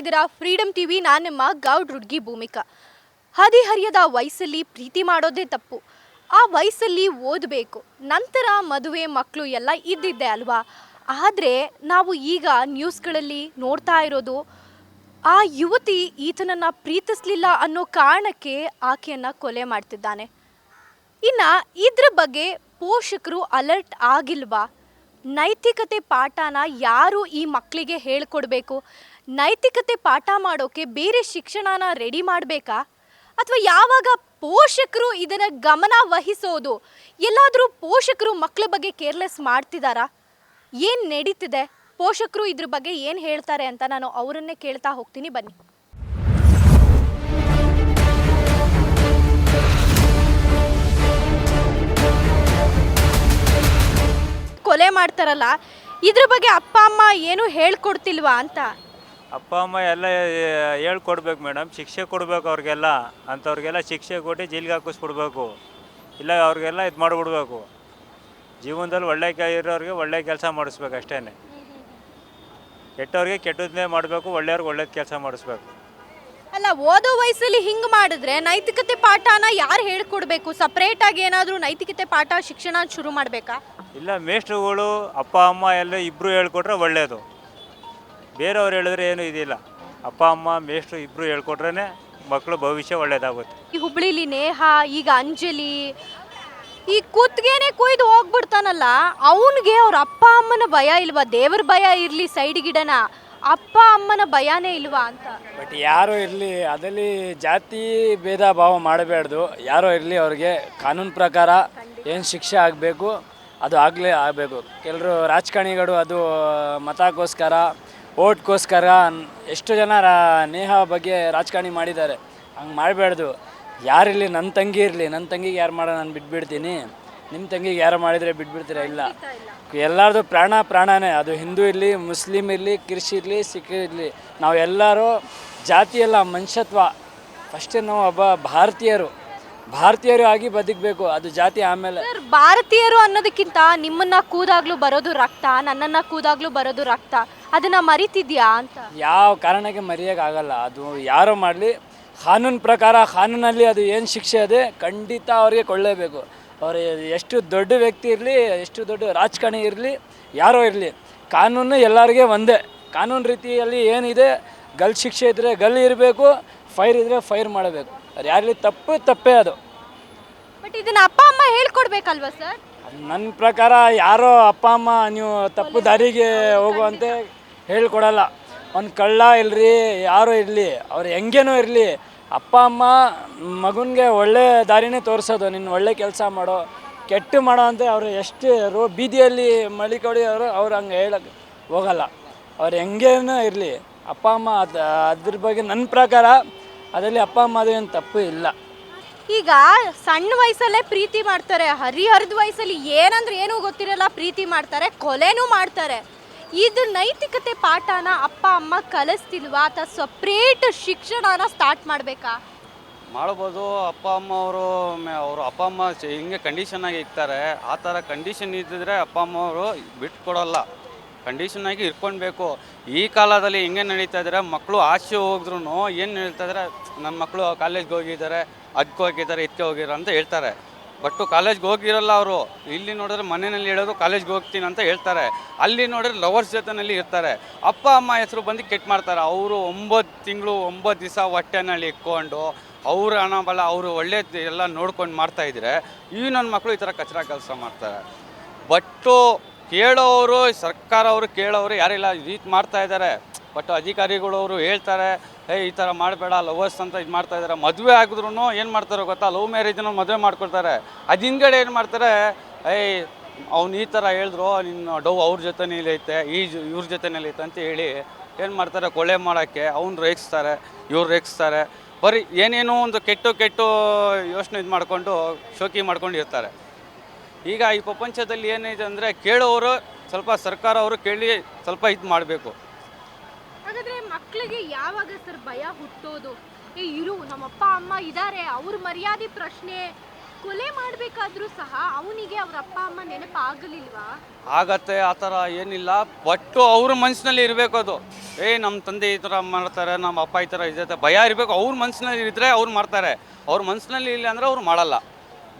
ಇದ್ದೀರಾ freedom TV ನಾನು ನಿಮ್ಮ ಗೌಡ್ ಹುಡುಗಿ ಭೂಮಿಕಾ. ಹದಿಹರಿಯದ ವಯಸ್ಸಲ್ಲಿ ಪ್ರೀತಿ ಮಾಡೋದೇ ತಪ್ಪು. ಆ ವಯಸ್ಸಲ್ಲಿ ಓದಬೇಕು. ನಂತರ ಮದುವೆ ಮಕ್ಕಳು ಎಲ್ಲ ಇದ್ದಿದ್ದೆ ಅಲ್ವಾ? ಆದರೆ ನಾವು ಈಗ ನ್ಯೂಸ್ಗಳಲ್ಲಿ ನೋಡ್ತಾ ಇರೋದು, ಆ ಯುವತಿ ಈತನನ್ನು ಪ್ರೀತಿಸಲಿಲ್ಲ ಅನ್ನೋ ಕಾರಣಕ್ಕೆ ಆಕೆಯನ್ನು ಕೊಲೆ ಮಾಡ್ತಿದ್ದಾನೆ. ಇನ್ನು ಇದ್ರ ಬಗ್ಗೆ ಪೋಷಕರು ಅಲರ್ಟ್ ಆಗಿಲ್ವಾ? ನೈತಿಕತೆ ಪಾಠನ ಯಾರು ಈ ಮಕ್ಕಳಿಗೆ ಹೇಳ್ಕೊಡ್ಬೇಕು? ನೈತಿಕತೆ ಪಾಠ ಮಾಡೋಕೆ ಬೇರೆ ಶಿಕ್ಷಣನ ರೆಡಿ ಮಾಡಬೇಕಾ? ಅಥವಾ ಯಾವಾಗ ಪೋಷಕರು ಇದನ್ನು ಗಮನ ವಹಿಸೋದು? ಎಲ್ಲಾದರೂ ಪೋಷಕರು ಮಕ್ಕಳ ಬಗ್ಗೆ ಕೇರ್ಲೆಸ್ ಮಾಡ್ತಿದ್ದಾರಾ ಏನು ನಡೀತಿದೆ? ಪೋಷಕರು ಇದ್ರ ಬಗ್ಗೆ ಏನು ಹೇಳ್ತಾರೆ ಅಂತ ನಾನು ಅವರನ್ನೇ ಕೇಳ್ತಾ ಹೋಗ್ತೀನಿ, ಬನ್ನಿ. ಮಾಡ್ತಾರಲ್ಲ ಇದ್ರ ಬಗ್ಗೆ ಅಪ್ಪ ಅಮ್ಮ ಏನು ಹೇಳ್ಕೊಡ್ತಿಲ್ವಾ ಅಂತ? ಅಪ್ಪ ಅಮ್ಮ ಎಲ್ಲ ಹೇಳ್ಕೊಡ್ಬೇಕು ಮೇಡಮ್. ಶಿಕ್ಷೆ ಕೊಡ್ಬೇಕು ಅವ್ರಿಗೆಲ್ಲ. ಅಂಥವ್ರಿಗೆಲ್ಲ ಶಿಕ್ಷೆ ಕೊಟ್ಟು ಜೈಲಿಗೆ ಹಾಕಿಸ್ಬಿಡ್ಬೇಕು. ಇಲ್ಲ ಅವ್ರಿಗೆಲ್ಲ ಇದು ಮಾಡಿಬಿಡ್ಬೇಕು. ಜೀವನದಲ್ಲಿ ಒಳ್ಳೆ ಕೆ ಇರೋರಿಗೆ ಒಳ್ಳೆ ಕೆಲಸ ಮಾಡಿಸ್ಬೇಕು ಅಷ್ಟೇ ಕೆಟ್ಟವ್ರಿಗೆ ಕೆಟ್ಟದನ್ನೇ ಮಾಡಬೇಕು ಒಳ್ಳೆಯವ್ರಿಗೆ ಒಳ್ಳೇದು ಕೆಲಸ ಮಾಡಿಸ್ಬೇಕು. ಅಲ್ಲ ಓದೋ ವಯಸ್ಸಲ್ಲಿ ಹಿಂಗ್ ಮಾಡಿದ್ರೆ ನೈತಿಕತೆ ಪಾಠನ ಯಾರು ಹೇಳ್ಕೊಡ್ಬೇಕು? ಸಪ್ರೇಟಾಗಿ ಏನಾದರೂ ನೈತಿಕತೆ ಪಾಠ ಶಿಕ್ಷಣ ಶುರು ಮಾಡಬೇಕಾ? ಇಲ್ಲ ಮೇಷ್ಟ್ರುಗಳು ಅಪ್ಪ ಅಮ್ಮ ಎಲ್ಲ ಇಬ್ಬರು ಹೇಳ್ಕೊಟ್ರೆ ಒಳ್ಳೆಯದು ಬೇರೆಯವ್ರು ಹೇಳಿದ್ರೆ ಏನೂ ಇದಿಲ್ಲ. ಅಪ್ಪ ಅಮ್ಮ ಮೇಷ್ಟ್ರು ಇಬ್ಬರು ಹೇಳ್ಕೊಟ್ರೇ ಮಕ್ಕಳು ಭವಿಷ್ಯ ಒಳ್ಳೇದಾಗುತ್ತೆ. ಈ ಹುಬ್ಳಿಲಿ ನೇಹ ಈಗ ಅಂಜಲಿ ಈ ಕುತ್ಗೆನೆ ಕುಯ್ದು ಹೋಗ್ಬಿಡ್ತಾನಲ್ಲ ಅವನಿಗೆ ಅವ್ರ ಅಪ್ಪ ಅಮ್ಮನ ಭಯ ಇಲ್ವಾ? ದೇವ್ರ ಭಯ ಇರಲಿ ಸೈಡ್ ಗಿಡನ. ಅಪ್ಪ ಅಮ್ಮನ ಭಯನೇ ಇಲ್ವಾ ಅಂತ? ಬಟ್ ಯಾರು ಇರಲಿ ಅದರಲ್ಲಿ ಜಾತಿ ಭೇದ ಭಾವ ಮಾಡಬಾರ್ದು ಯಾರೋ ಇರಲಿ ಅವ್ರಿಗೆ ಕಾನೂನು ಪ್ರಕಾರ ಏನು ಶಿಕ್ಷೆ ಆಗಬೇಕು ಅದು ಆಗಲೇ ಆಗಬೇಕು. ಕೆಲರು ರಾಜಕಾರಣಿಗಳು ಅದು, ಮತಕ್ಕೋಸ್ಕರ ಓಟ್ಗೋಸ್ಕರ ಎಷ್ಟು ಜನ ರಾ, ನೇಹ ಬಗ್ಗೆ ರಾಜಕಾರಣಿ ಮಾಡಿದ್ದಾರೆ. ಹಂಗೆ ಮಾಡಬಾರ್ದು ಯಾರಿರಲಿ? ನನ್ನ ತಂಗಿ ಇರಲಿ. ನನ್ನ ತಂಗಿಗೆ ಯಾರು ಮಾಡೋ ನಾನು ಬಿಟ್ಬಿಡ್ತೀನಿ. ನಿಮ್ಮ ತಂಗಿಗೆ ಯಾರು ಮಾಡಿದರೆ ಬಿಟ್ಬಿಡ್ತೀರಾ? ಇಲ್ಲ. ಎಲ್ಲರದು ಪ್ರಾಣ ಪ್ರಾಣನೇ. ಅದು ಹಿಂದೂ ಇರಲಿ ಮುಸ್ಲಿಮ್ ಇರಲಿ ಕ್ರಿಶ್ ಇರಲಿ, ಸಿಖ್ ಇರಲಿ. ನಾವು ಎಲ್ಲರೂ ಜಾತಿ ಎಲ್ಲ ಮನುಷ್ಯತ್ವ. ಫಸ್ಟ್ ನಾವು ಒಬ್ಬ ಭಾರತೀಯರು. ಭಾರತೀಯರು ಆಗಿ ಬದುಕಬೇಕು ಅದು ಜಾತಿ ಆಮೇಲೆ ಸರ್ ಭಾರತೀಯರು ಅನ್ನೋದಕ್ಕಿಂತ ನಿಮ್ಮನ್ನ ಕೂದಾಗ್ಲೂ ಬರೋದು ರಕ್ತ ನನ್ನನ್ನ ಕೂದಾಗ್ಲೂ ಬರೋದು ರಕ್ತ. ಅದನ್ನ ಮರಿತಿದ್ಯಾ ಅಂತ? ಯಾವ ಕಾರಣಕ್ಕೆ ಮರೆಯೋಕ್ಕಾಗಲ್ಲ ಅದು ಯಾರೋ ಮಾಡಲಿ. ಕಾನೂನು ಪ್ರಕಾರ ಕಾನೂನಲ್ಲಿ ಅದು ಏನು ಶಿಕ್ಷೆ ಇದೆ ಖಂಡಿತ ಅವ್ರಿಗೆ ಕೊಳ್ಳೇಬೇಕು ಅವ್ರು ಎಷ್ಟು ದೊಡ್ಡ ವ್ಯಕ್ತಿ ಇರಲಿ ಎಷ್ಟು ದೊಡ್ಡ ರಾಜಕಾರಣಿ ಇರಲಿ ಯಾರೋ ಇರಲಿ ಕಾನೂನು ಎಲ್ಲರಿಗೆ ಒಂದೇ. ಕಾನೂನು ರೀತಿಯಲ್ಲಿ ಏನಿದೆ ಗಲ್ ಶಿಕ್ಷೆ ಇದ್ದರೆ ಗಲ್ ಇರಬೇಕು ಫೈರ್ ಇದ್ದರೆ ಫೈರ್ ಮಾಡಬೇಕು. ಅದು ಯಾರಲ್ಲಿ ತಪ್ಪು ತಪ್ಪೇ ಅದು. ಬಟ್ ಇದನ್ನ ಅಪ್ಪ ಅಮ್ಮ ಹೇಳ್ಕೊಡ್ಬೇಕಲ್ವಾ ಸರ್ ನನ್ನ ಪ್ರಕಾರ ಯಾರೋ ಅಪ್ಪ ಅಮ್ಮ ನೀವು ತಪ್ಪು ದಾರಿಗೆ ಹೋಗುವಂತೆ ಹೇಳ್ಕೊಡಲ್ಲ. ಒಂದು ಕಳ್ಳ ಇಲ್ರಿ ಯಾರೋ ಇರಲಿ ಅವ್ರು ಹೆಂಗೇನೋ ಇರಲಿ ಅಪ್ಪ ಅಮ್ಮ ಮಗನಿಗೆ ಒಳ್ಳೆ ದಾರಿನೇ ತೋರಿಸೋದು ನಿನ್ನ ಒಳ್ಳೆ ಕೆಲಸ ಮಾಡೋ ಕೆಟ್ಟು ಮಾಡೋ ಅಂತ ಅವರು ಎಷ್ಟು ರೋ ಬೀದಿಯಲ್ಲಿ ಮಳಿಕೊಡಿ ಅವರು ಅವ್ರು ಹಂಗೆ ಹೇಳಕ್ಕೆ ಹೋಗಲ್ಲ. ಅವ್ರು ಹೆಂಗೇನೋ ಇರಲಿ ಅಪ್ಪ ಅಮ್ಮ ಅದು ಅದ್ರ ಬಗ್ಗೆ ನನ್ನ ಪ್ರಕಾರ ಅದರಲ್ಲಿ ಅಪ್ಪ ಅಮ್ಮ ಅದು ಏನು ತಪ್ಪು ಇಲ್ಲ. ಈಗ ಸಣ್ಣ ವಯಸ್ಸಲ್ಲೇ ಪ್ರೀತಿ ಮಾಡ್ತಾರೆ ಹರಿಹರದ ವಯಸ್ಸಲ್ಲಿ ಏನಂದ್ರೆ ಏನೂ ಗೊತ್ತಿರಲ್ಲ ಪ್ರೀತಿ ಮಾಡ್ತಾರೆ ಕೊಲೆನೂ ಮಾಡ್ತಾರೆ. ಇದು ನೈತಿಕತೆ ಪಾಠನ ಅಪ್ಪ ಅಮ್ಮ ಕಲಿಸ್ತಿಲ್ವಾ? ಅಥವಾ ಸಪ್ರೇಟ್ ಶಿಕ್ಷಣನ ಸ್ಟಾರ್ಟ್ ಮಾಡಬೇಕಾ? ಮಾಡ್ಬೋದು. ಅಪ್ಪ ಅಮ್ಮ ಅವರು ಅವರು ಅಪ್ಪ ಅಮ್ಮ ಹಿಂಗೆ ಕಂಡೀಷನ್ ಆಗಿ ಇರ್ತಾರೆ ಆ ಥರ ಕಂಡೀಷನ್ ಇದ್ದಿದ್ರೆ ಅಪ್ಪ ಅಮ್ಮ ಅವರು ಬಿಟ್ಕೊಡಲ್ಲ. ಕಂಡೀಷನ್ ಆಗಿ ಇಟ್ಕೊಳ್ಬೇಕು ಈ ಕಾಲದಲ್ಲಿ ಹೆಂಗೆ ನಡೀತಾ ಇದ್ದಾರೆ ಮಕ್ಕಳು ಆಚೆ ಹೋಗಿದ್ರು ಏನು ಹೇಳ್ತಾ ಇದ್ದಾರೆ ನನ್ನ ಮಕ್ಕಳು ಕಾಲೇಜ್ಗೆ ಹೋಗಿದ್ದಾರೆ ಅದಕ್ಕೆ ಹೋಗಿದ್ದಾರೆ ಇದಕ್ಕೆ ಹೋಗಿರೋ ಅಂತ ಹೇಳ್ತಾರೆ. ಬಟ್ಟು ಕಾಲೇಜ್ಗೆ ಹೋಗಿರಲ್ಲ ಅವರು. ಇಲ್ಲಿ ನೋಡಿದ್ರೆ ಮನೆಯಲ್ಲಿ ಹೇಳೋದು ಕಾಲೇಜ್ಗೆ ಹೋಗ್ತೀನಿ ಅಂತ ಹೇಳ್ತಾರೆ. ಅಲ್ಲಿ ನೋಡಿದ್ರೆ ಲವರ್ಸ್ ಜೊತೆನಲ್ಲಿ ಇರ್ತಾರೆ. ಅಪ್ಪ, ಅಮ್ಮ ಹೆಸರು ಬಂದು ಕೆಟ್ಟ ಮಾಡ್ತಾರೆ. ಅವರು ಒಂಬತ್ತು ತಿಂಗಳು, ಒಂಬತ್ತು ದಿವಸ ಹೊಟ್ಟೆನಲ್ಲಿ ಇಟ್ಕೊಂಡು ಅವ್ರ ಹಣ ಬಲ, ಅವರು ಒಳ್ಳೆ ಎಲ್ಲ ನೋಡ್ಕೊಂಡು ಮಾಡ್ತಾಯಿದ್ರೆ ಈ ನನ್ನ ಮಕ್ಕಳು ಈ ಥರ ಕಚ್ರ ಕೆಲಸ ಮಾಡ್ತಾರೆ. ಬಟ್ಟು ಕೇಳೋರು, ಸರ್ಕಾರ ಅವರು ಕೇಳೋರು ಯಾರಿಲ್ಲ ರೀತಿ ಮಾಡ್ತಾ ಇದ್ದಾರೆ. ಬಟ್ ಅಧಿಕಾರಿಗಳು ಅವರು ಹೇಳ್ತಾರೆ, ಏ, ಈ ಥರ ಮಾಡಬೇಡ, ಲವರ್ಸ್ ಅಂತ ಇದು ಮಾಡ್ತಾ ಇದ್ದಾರೆ. ಮದುವೆ ಆಗಿದ್ರು ಏನು ಮಾಡ್ತಾರೋ ಗೊತ್ತಾ? ಲವ್ ಮ್ಯಾರೇಜನ್ನು ಮದುವೆ ಮಾಡ್ಕೊಳ್ತಾರೆ. ಅದು ಹಿಂದ್ಗಡೆ ಏನು ಮಾಡ್ತಾರೆ? ಏಯ್ ಅವ್ನು ಈ ಥರ ಹೇಳಿದ್ರು, ನಿನ್ನ ಡವ್ ಅವ್ರ ಜೊತೆನೇ ಐತೆ, ಈ ಇವ್ರ ಜೊತೆನೇ ಐತೆ ಅಂತ ಹೇಳಿ ಏನು ಮಾಡ್ತಾರೆ? ಕೊಳೆ ಮಾಡೋಕ್ಕೆ ಅವ್ನು ರೇಗಿಸ್ತಾರೆ, ಇವ್ರು ರೇಗಿಸ್ತಾರೆ. ಬರೀ ಏನೇನೋ ಒಂದು ಕೆಟ್ಟು ಕೆಟ್ಟು ಯೋಚನೆ ಇದು ಮಾಡಿಕೊಂಡು ಶೋಕಿ ಮಾಡ್ಕೊಂಡು ಇರ್ತಾರೆ ಈಗ ಈ ಪ್ರಪಂಚದಲ್ಲಿ ಏನಿದೆ ಅಂದರೆ ಕೇಳೋರು ಸ್ವಲ್ಪ ಸರ್ಕಾರ ಅವರು ಕೇಳಿ ಸ್ವಲ್ಪ ಇದು ಮಾಡಬೇಕು. ಹಾಗಾದ್ರೆ ಮಕ್ಕಳಿಗೆ ಯಾವಾಗ ಸರ್ ಭಯ ಹುಟ್ಟೋದು? ಏ ಇರು ನಮ್ಮ ಅಪ್ಪ ಅಮ್ಮ ಇದ್ದಾರೆ ಅವ್ರ ಮರ್ಯಾದೆ ಪ್ರಶ್ನೆ ಕೊಲೆ ಮಾಡಬೇಕಾದ್ರೂ ಸಹ ಅವನಿಗೆ ಅವ್ರ ಅಪ್ಪ ಅಮ್ಮ ನೆನಪಾಗಲಿಲ್ವಾ? ಆಗತ್ತೆ ಆ ಥರ ಏನಿಲ್ಲ. ಬಟ್ಟು ಅವ್ರ ಮನಸ್ಸಿನಲ್ಲಿ ಇರಬೇಕು ಅದು. ಏ ನಮ್ಮ ತಂದೆ ಈ ಥರ ಮಾಡ್ತಾರೆ ನಮ್ಮ ಅಪ್ಪ ಈ ಥರ ಇದೆ ಭಯ ಇರಬೇಕು. ಅವ್ರ ಮನಸ್ಸಿನಲ್ಲಿ ಇದ್ದರೆ ಅವ್ರು ಮಾಡ್ತಾರೆ. ಅವ್ರ ಮನಸ್ಸಿನಲ್ಲಿ ಇಲ್ಲ ಅಂದರೆ ಅವ್ರು ಮಾಡಲ್ಲ.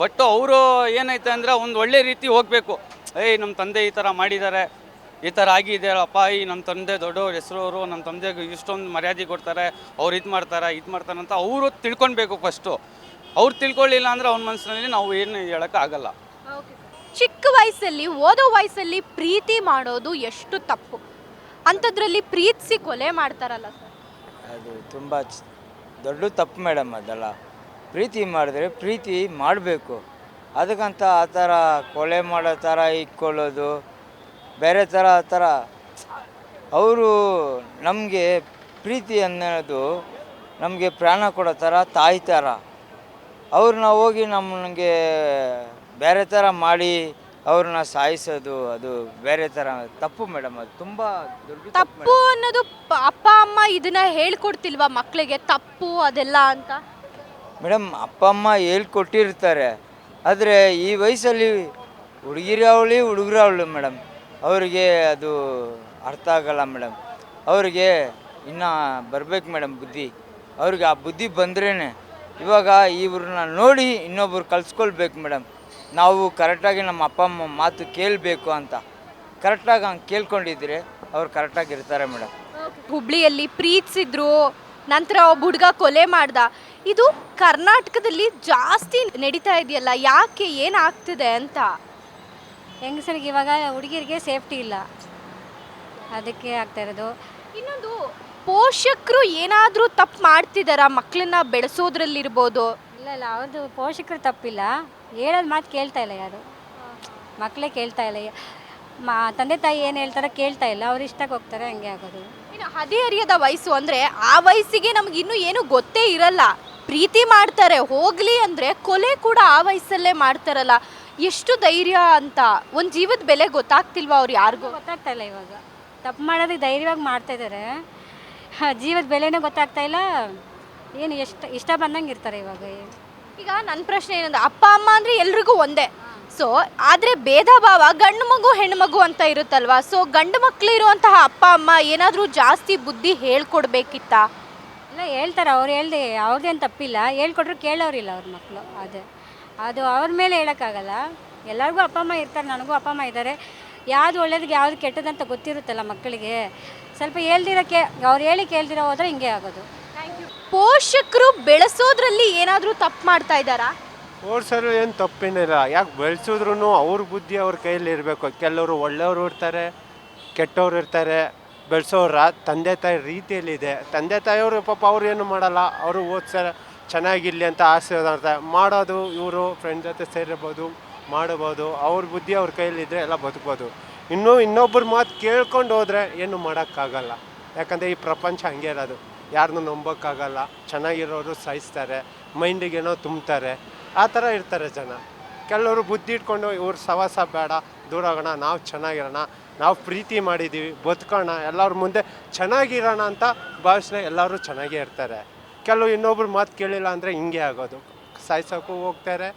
ಬಟ್ ಅವರು ಏನೈತೆ ಅಂದರೆ ಒಂದು ಒಳ್ಳೆ ರೀತಿ ಹೋಗಬೇಕು. ಏಯ್ ನಮ್ಮ ತಂದೆ ಈ ಥರ ಮಾಡಿದ್ದಾರೆ ಈ ಥರ ಆಗಿದೆ ಅಪ್ಪ ಈ ನಮ್ಮ ತಂದೆ ದೊಡ್ಡವ್ರ ಅವರು ನಮ್ಮ ತಂದೆಗೆ ಇಷ್ಟೊಂದು ಮರ್ಯಾದೆ ಕೊಡ್ತಾರೆ ಅವ್ರು ಇದು ಮಾಡ್ತಾರೆ ಇದು ಮಾಡ್ತಾರೆ ಅಂತ ಅವರು ತಿಳ್ಕೊಳ್ಬೇಕು ಫಸ್ಟು ಅವ್ರು ತಿಳ್ಕೊಳ್ಳಿಲ್ಲ ಅಂದರೆ ಅವ್ನ ಮನಸ್ಸಿನಲ್ಲಿ ನಾವು ಏನು ಹೇಳೋಕ್ಕಾಗಲ್ಲ ಚಿಕ್ಕ ವಯಸ್ಸಲ್ಲಿ ಓದೋ ವಯಸ್ಸಲ್ಲಿ ಪ್ರೀತಿ ಮಾಡೋದು ಎಷ್ಟು ತಪ್ಪು? ಅಂಥದ್ರಲ್ಲಿ ಪ್ರೀತಿಸಿ ಕೊಲೆ ಮಾಡ್ತಾರಲ್ಲ ಸರ್? ಅದು ತುಂಬ ಚ- ದೊಡ್ಡ ತಪ್ಪು ಮೇಡಮ್ ಅದೆಲ್ಲ. ಪ್ರೀತಿ ಮಾಡಿದ್ರೆ ಪ್ರೀತಿ ಮಾಡಬೇಕು. ಅದಕ್ಕಂತ ಆ ಥರ ಕೊಲೆ ಮಾಡೋ ಥರ ಇಟ್ಕೊಳ್ಳೋದು ಬೇರೆ ಥರ ಆ ಥರ. ಅವರು ನಮಗೆ ಪ್ರೀತಿ ಅನ್ನೋದು ನಮಗೆ ಪ್ರಾಣ ಕೊಡೋ ಥರ ತಾಯಿ ಥರ. ಅವ್ರನ್ನ ಹೋಗಿ ನಮಗೆ ಬೇರೆ ಥರ ಮಾಡಿ ಅವ್ರನ್ನ ಸಾಯಿಸೋದು ಅದು ಬೇರೆ ಥರ. ತಪ್ಪು ಮೇಡಮ್ ಅದು ತುಂಬ ದೊಡ್ಡ ತಪ್ಪು ಅನ್ನೋದು ಪ- ಅಪ್ಪ ಅಮ್ಮ ಇದನ್ನ ಹೇಳ್ಕೊಡ್ತಿಲ್ವಾ ಮಕ್ಕಳಿಗೆ ತಪ್ಪು ಅದೆಲ್ಲ ಅಂತ? ಮೇಡಮ್, ಅಪ್ಪ, ಅಮ್ಮ ಹೇಳ್ಕೊಟ್ಟಿರ್ತಾರೆ. ಆದರೆ ಈ ವಯಸ್ಸಲ್ಲಿ ಹುಡುಗಿರ ಅವಳಿ, ಹುಡುಗರ ಅವಳು ಮೇಡಮ್. ಅವರಿಗೆ ಅದು ಅರ್ಥ ಆಗಲ್ಲ ಮೇಡಮ್. ಅವರಿಗೆ ಇನ್ನೂ ಬರಬೇಕು ಮೇಡಮ್ ಬುದ್ಧಿ. ಅವ್ರಿಗೆ ಆ ಬುದ್ಧಿ ಬಂದ್ರೇ ಇವಾಗ ಇವ್ರನ್ನ ನೋಡಿ ಇನ್ನೊಬ್ರು ಕಲ್ಸ್ಕೊಳ್ಬೇಕು ಮೇಡಮ್. ನಾವು ಕರೆಕ್ಟಾಗಿ ನಮ್ಮ ಅಪ್ಪ, ಅಮ್ಮ ಮಾತು ಕೇಳಬೇಕು ಅಂತ. ಕರೆಕ್ಟಾಗಿ ಹಂಗೆ ಕೇಳ್ಕೊಂಡಿದ್ರೆ ಅವ್ರು ಕರೆಕ್ಟಾಗಿ ಇರ್ತಾರೆ ಮೇಡಮ್. ಹುಬ್ಳಿಯಲ್ಲಿ ಪ್ರೀತಿಸಿದ್ರು, ನಂತರ ಒಬ್ಬ ಹುಡುಗ ಕೊಲೆ ಮಾಡ್ದ. ಇದು ಕರ್ನಾಟಕದಲ್ಲಿ ಜಾಸ್ತಿ ನಡೀತಾ ಇದೆಯಲ್ಲ ಯಾಕೆ ಏನಾಗ್ತಿದೆ ಅಂತ? ಹೆಂಗಸರಿಗೆ ಇವಾಗ ಹುಡುಗಿಯರಿಗೆ ಸೇಫ್ಟಿ ಇಲ್ಲ. ಅದಕ್ಕೆ ಆಗ್ತಾ ಇರೋದು. ಇನ್ನೊಂದು ಪೋಷಕರು ಏನಾದರೂ ತಪ್ಪು ಮಾಡ್ತಿದ್ದಾರಾ ಮಕ್ಕಳನ್ನ ಬೆಳೆಸೋದ್ರಲ್ಲಿರ್ಬೋದು. ಇಲ್ಲ ಇಲ್ಲ ಅವ್ರದ್ದು ಪೋಷಕರು ತಪ್ಪಿಲ್ಲ. ಹೇಳೋದು ಮಾತು ಕೇಳ್ತಾ ಇಲ್ಲ ಯಾರು. ಮಕ್ಕಳೇ ಕೇಳ್ತಾ ಇಲ್ಲ. ಮಾ ತಂದೆ ತಾಯಿ ಏನು ಹೇಳ್ತಾರೋ ಕೇಳ್ತಾ ಇಲ್ಲ. ಅವ್ರು ಇಷ್ಟಕ್ಕೆ ಹೋಗ್ತಾರೆ ಹಂಗೆ ಆಗೋದು. ಇನ್ನು ಹದಿಹರಿಯದ ವಯಸ್ಸು ಅಂದರೆ ಆ ವಯಸ್ಸಿಗೆ ನಮ್ಗೆ ಇನ್ನೂ ಏನು ಗೊತ್ತೇ ಇರಲ್ಲ. ಪ್ರೀತಿ ಮಾಡ್ತಾರೆ ಹೋಗ್ಲಿ ಅಂದ್ರೆ ಕೊಲೆ ಕೂಡ ಆ ವಯಸ್ಸಲ್ಲೇ ಮಾಡ್ತಾರಲ್ಲ. ಎಷ್ಟು ಧೈರ್ಯ ಅಂತ ಒಂದು ಜೀವದ ಬೆಲೆ ಗೊತ್ತಾಗ್ತಿಲ್ವಾ ಅವ್ರು ಯಾರಿಗೂ? ಗೊತ್ತಾಗ್ತಾ ಇಲ್ಲ ಇವಾಗ. ತಪ್ಪು ಮಾಡೋದಕ್ಕೆ ಧೈರ್ಯವಾಗಿ ಮಾಡ್ತಾ ಇದ್ದಾರೆ ಜೀವದ ಬೆಲೆನೇ ಗೊತ್ತಾಗ್ತಾ ಇಲ್ಲ. ಏನು ಎಷ್ಟು ಇಷ್ಟ ಬಂದಂಗೆ ಇರ್ತಾರೆ ಇವಾಗ. ಈಗ ನನ್ನ ಪ್ರಶ್ನೆ ಏನಂದ್ರೆ ಅಪ್ಪ ಅಮ್ಮ ಅಂದರೆ ಎಲ್ರಿಗೂ ಒಂದೇ. ಸೊ ಆದರೆ ಭೇದ ಭಾವ ಗಂಡು ಮಗು ಹೆಣ್ಣು ಮಗು ಅಂತ ಇರುತ್ತಲ್ವಾ? ಸೊ ಗಂಡು ಮಕ್ಕಳು ಇರುವಂತಹ ಅಪ್ಪ ಅಮ್ಮ ಏನಾದರೂ ಜಾಸ್ತಿ ಬುದ್ಧಿ ಹೇಳ್ಕೊಡ್ಬೇಕಿತ್ತಾ? ಇಲ್ಲ ಹೇಳ್ತಾರೆ ಅವ್ರು ಹೇಳ್ದೆ ಅವ್ರದ್ದೇನು ತಪ್ಪಿಲ್ಲ. ಹೇಳ್ಕೊಟ್ರು ಕೇಳೋರಿಲ್ಲ ಅವ್ರ ಮಕ್ಕಳು ಅದೇ. ಅದು ಅವ್ರ ಮೇಲೆ ಹೇಳೋಕ್ಕಾಗಲ್ಲ. ಎಲ್ಲರಿಗೂ ಅಪ್ಪ ಅಮ್ಮ ಇರ್ತಾರೆ ನನಗೂ ಅಪ್ಪ ಅಮ್ಮ ಇದ್ದಾರೆ ಯಾವುದು ಒಳ್ಳೇದಕ್ಕೆ ಯಾವುದು ಕೆಟ್ಟದಂತ ಗೊತ್ತಿರುತ್ತಲ್ಲ ಮಕ್ಕಳಿಗೆ. ಸ್ವಲ್ಪ ಹೇಳ್ದಿರೋಕ್ಕೆ ಅವ್ರು ಹೇಳಿ ಕೇಳ್ದಿರೋ ಹೋದ್ರೆ ಹಿಂಗೆ ಆಗೋದು. ಪೋಷಕರು ಬೆಳೆಸೋದ್ರಲ್ಲಿ ಏನಾದರೂ ತಪ್ಪು ಮಾಡ್ತಾ ಇದ್ದಾರಾ? ಓಡಿಸೋರು ಏನು ತಪ್ಪೇನಿಲ್ಲ. ಯಾಕೆ ಬೆಳೆಸಿದ್ರು ಅವ್ರ ಬುದ್ಧಿ ಅವ್ರ ಕೈಯಲ್ಲಿ ಇರಬೇಕು ಕೆಲವರು ಒಳ್ಳೆಯವರು ಇರ್ತಾರೆ ಕೆಟ್ಟವ್ರು ಇರ್ತಾರೆ. ಬೆಳೆಸೋರ ತಂದೆ ತಾಯಿ ರೀತಿಯಲ್ಲಿದೆ. ತಂದೆ ತಾಯಿಯವರು ಪಾಪ ಅವ್ರು ಏನು ಮಾಡಲ್ಲ, ಅವರು ಓದ್ತಾರೆ ಚೆನ್ನಾಗಿರಲಿ ಅಂತ ಆಸೆ ಇರುತ್ತೆ ಮಾಡೋದು ಇವರು ಫ್ರೆಂಡ್ ಜೊತೆ ಸೇರಿರ್ಬೋದು, ಮಾಡ್ಬೋದು, ಅವ್ರ ಬುದ್ಧಿ ಅವ್ರ ಕೈಯಲ್ಲಿದ್ದರೆ ಎಲ್ಲ ಬದುಕ್ಬೋದು. ಇನ್ನೂ ಇನ್ನೊಬ್ಬರ ಮಾತು ಕೇಳ್ಕೊಂಡು ಹೋದರೆ ಏನು ಮಾಡೋಕ್ಕಾಗಲ್ಲ. ಯಾಕಂದರೆ ಈ ಪ್ರಪಂಚ ಹಂಗೆ ಇರೋದು. ಯಾರನ್ನೂ ನಂಬೋಕ್ಕಾಗಲ್ಲ. ಚೆನ್ನಾಗಿರೋರು ಸಾಯಿಸ್ತಾರೆ ಮೈಂಡಿಗೇನೋ ತುಂಬ್ತಾರೆ. ಆ ಥರ ಇರ್ತಾರೆ ಜನ. ಕೆಲವರು ಬುದ್ಧಿ ಇಟ್ಕೊಂಡು ಇವ್ರ ಸವಾಸ ಬೇಡ, ದೂರ ಆಗೋಣ ನಾವು ಚೆನ್ನಾಗಿರೋಣ ನಾವು ಪ್ರೀತಿ ಮಾಡಿದ್ದೀವಿ, ಬದುಕೋಣ, ಎಲ್ಲರ ಮುಂದೆ ಚೆನ್ನಾಗಿರೋಣ ಅಂತ ಭಾವಿಸ್ನ ಎಲ್ಲರೂ ಚೆನ್ನಾಗೇ ಇರ್ತಾರೆ. ಕೆಲವು ಇನ್ನೊಬ್ರು ಮಾತು ಕೇಳಿಲ್ಲ ಅಂದರೆ ಹಿಂಗೆ ಆಗೋದು. ಸಾಯ್ಸೋಕ್ಕೂ ಹೋಗ್ತಾರೆ,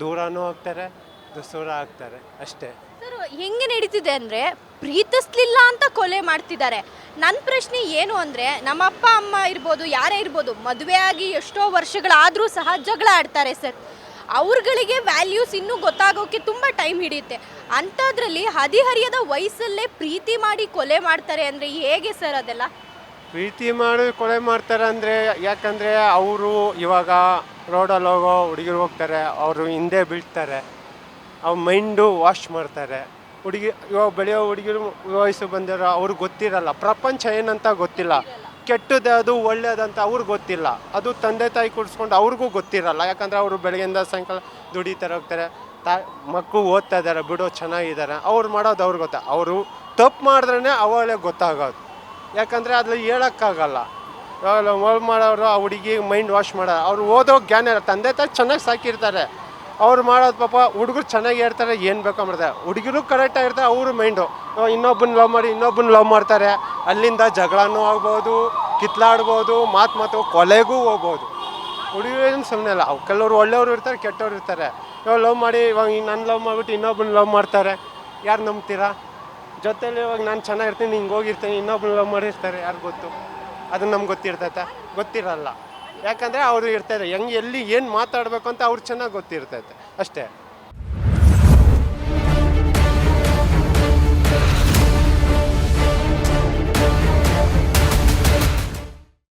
ದೂರನೂ ಹೋಗ್ತಾರೆ ದೂರ ಆಗ್ತಾರೆ, ಅಷ್ಟೇ. ಸರ್, ಹೆಂಗೆ ನಡೀತಿದೆ ಅಂದರೆ ಪ್ರೀತಿಸ್ಲಿಲ್ಲ ಅಂತ ಕೊಲೆ ಮಾಡ್ತಿದ್ದಾರೆ. ನನ್ನ ಪ್ರಶ್ನೆ ಏನು ಅಂದರೆ ನಮ್ಮ ಅಪ್ಪ, ಅಮ್ಮ ಇರ್ಬೋದು, ಯಾರೇ ಇರ್ಬೋದು, ಮದುವೆ ಆಗಿ ಎಷ್ಟೋ ವರ್ಷಗಳಾದರೂ ಸಹ ಜಗಳ ಆಡ್ತಾರೆ ಸರ್. ಅವ್ರುಗಳಿಗೆ ವ್ಯಾಲ್ಯೂಸ್ ಇನ್ನೂ ಗೊತ್ತಾಗೋಕ್ಕೆ ತುಂಬ ಟೈಮ್ ಹಿಡಿಯುತ್ತೆ. ಅಂಥದ್ರಲ್ಲಿ ಹದಿಹರಿಯದ ವಯಸ್ಸಲ್ಲೇ ಪ್ರೀತಿ ಮಾಡಿ ಕೊಲೆ ಮಾಡ್ತಾರೆ ಅಂದರೆ ಹೇಗೆ ಸರ್ ಅದೆಲ್ಲ? ಪ್ರೀತಿ ಮಾಡಿ ಕೊಲೆ ಮಾಡ್ತಾರೆ ಅಂದರೆ ಯಾಕಂದರೆ ಅವರು ಇವಾಗ ರೋಡಲ್ಲಿ ಹೋಗೋ ಹುಡುಗಿರು ಹೋಗ್ತಾರೆ ಅವರು ಹಿಂದೆ ಬೀಳ್ತಾರೆ ಅವ್ರ ಮೈಂಡು ವಾಶ್ ಮಾಡ್ತಾರೆ. ಹುಡುಗಿ ಇವಾಗ ಬೆಳೆಯೋ ಹುಡುಗಿರು ವಯಸ್ಸು ಬಂದಿರೋ ಅವ್ರಿಗೆ ಗೊತ್ತಿರಲ್ಲ ಪ್ರಪಂಚ ಏನಂತ ಗೊತ್ತಿಲ್ಲ. ಕೆಟ್ಟದ್ದು ಅದು ಒಳ್ಳೆಯದಂತ ಅವ್ರಿಗೆ ಗೊತ್ತಿಲ್ಲ. ಅದು ತಂದೆ ತಾಯಿ ಕೂಡಿಸ್ಕೊಂಡು ಅವ್ರಿಗೂ ಗೊತ್ತಿರಲ್ಲ. ಯಾಕಂದರೆ ಅವರು ಬೆಳಗ್ಗೆಯಿಂದ ಸಾಯಂಕಾಲ ದುಡಿತಾರೆ, ಹೋಗ್ತಾರೆ. ತಾ, ಮಕ್ಕಳು ಓದ್ತಾ ಇದ್ದಾರೆ, ಬಿಡೋ, ಚೆನ್ನಾಗಿದ್ದಾರೆ. ಅವ್ರು ಮಾಡೋದು ಅವ್ರಿಗೆ ಗೊತ್ತಾ. ಅವರು ತಪ್ಪು ಮಾಡಿದ್ರೇ ಅವಳೇ ಗೊತ್ತಾಗೋದು. ಯಾಕಂದರೆ ಅದ್ರಲ್ಲಿ ಹೇಳೋಕ್ಕಾಗಲ್ಲ. ಮಾಡೋರು ಆ ಹುಡುಗಿ ಮೈಂಡ್ ವಾಶ್ ಮಾಡೋ ಅವ್ರು ಓದೋ ಜ್ಞಾನ ತಂದೆ ತಾಯಿ ಚೆನ್ನಾಗಿ ಸಾಕಿರ್ತಾರೆ. ಅವ್ರು ಮಾಡೋದು ಪಾಪ ಹುಡುಗರು ಚೆನ್ನಾಗಿ ಹೇಳ್ತಾರೆ, ಏನು ಬೇಕೋ ಮಾಡ್ತಾರೆ. ಕರೆಕ್ಟ್ ಕರೆಕ್ಟಾಗಿರ್ತಾರೆ ಅವರು ಮೈಂಡು ಇನ್ನೊಬ್ಬನ ಲವ್ ಮಾಡಿ, ಇನ್ನೊಬ್ಬನ ಲವ್ ಮಾಡ್ತಾರೆ. ಅಲ್ಲಿಂದ ಜಗಳನೂ ಆಗ್ಬೋದು, ಕಿತ್ಲಾಡ್ಬೋದು, ಮಾತು ಮಾತು, ಕೊಲೆಗೂ ಹೋಗ್ಬೋದು. ಏನು ಸುಮ್ಮನೆ ಅಲ್ಲ ಅವು ಕೆಲವರು ಒಳ್ಳೆಯವರು ಇರ್ತಾರೆ, ಕೆಟ್ಟವ್ರು ಇರ್ತಾರೆ. ಇವಾಗ ಲವ್ ಮಾಡಿ, ಇವಾಗ ನಾನು ಲವ್ ಮಾಡಿಬಿಟ್ಟು ಇನ್ನೊಬ್ಬನ ಲವ್ ಮಾಡ್ತಾರೆ. ಯಾರು ನಂಬ್ತೀರಾ? ಜೊತೆಲಿ ಇವಾಗ ನಾನು ಚೆನ್ನಾಗಿರ್ತೀನಿ ಹಿಂಗೆ ಹೋಗಿರ್ತೀನಿ, ಇನ್ನೊಬ್ಬನ ಲವ್ ಮಾಡಿರ್ತಾರೆ, ಯಾರು ಗೊತ್ತು? ಅದು ನಮ್ಗೆ ಗೊತ್ತಿರ್ತೈತೆ? ಗೊತ್ತಿರಲ್ಲ. ಯಾಕಂದರೆ ಅವರು ಇರ್ತದೆ ಹೆಂಗೆ ಎಲ್ಲಿ ಏನು ಮಾತಾಡಬೇಕು ಅಂತ ಅವ್ರು ಚೆನ್ನಾಗಿ ಗೊತ್ತಿರ್ತೈತೆ. ಅಷ್ಟೇ.